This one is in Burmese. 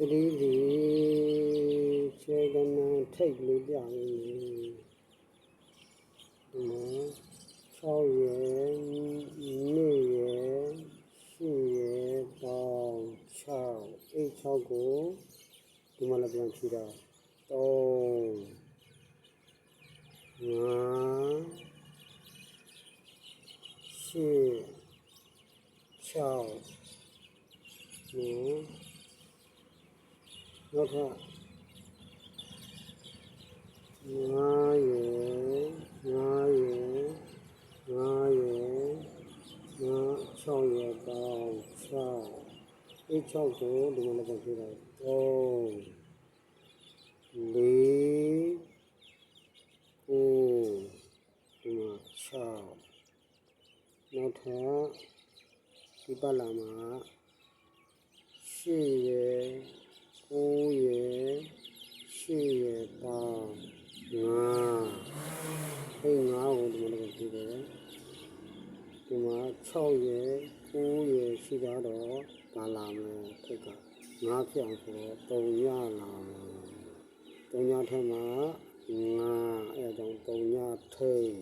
တတိဒီခြေကနန်းထိတ်လေးပြနေဒီမှာ6ရက်နေ့ရက်10ရက်ပေါင်း6အဲ့6ကိုဒီမှာလည်းပြန်ဖြီးတာ3 5 6 6နော် နောက်ထပ်9ရယ်9ရယ်9ရယ်9 6ရယ်ပေါင်း6အဲ့6ကိုဒီမှာလည်းပြန်ဖြီးတာ3 4ကိုဒီမှာ6နောက်ထပ်ဒီပတ်လာမှာ8ရယ်9ရယ် 8ရယ်ပေါင်း5အဲ့5ကိုဒီမှာလည်းကြည့်တယ်ဒီမှာ6ရယ်9ရယ်ရှိကြတော့ပါလာမယ်ထိတ်က5ဖြစ်အောင်ဆိုတော့3ရလာမယ်3ညထဲမှာ5အဲ့ဒါကြောင့်3ညထိတ်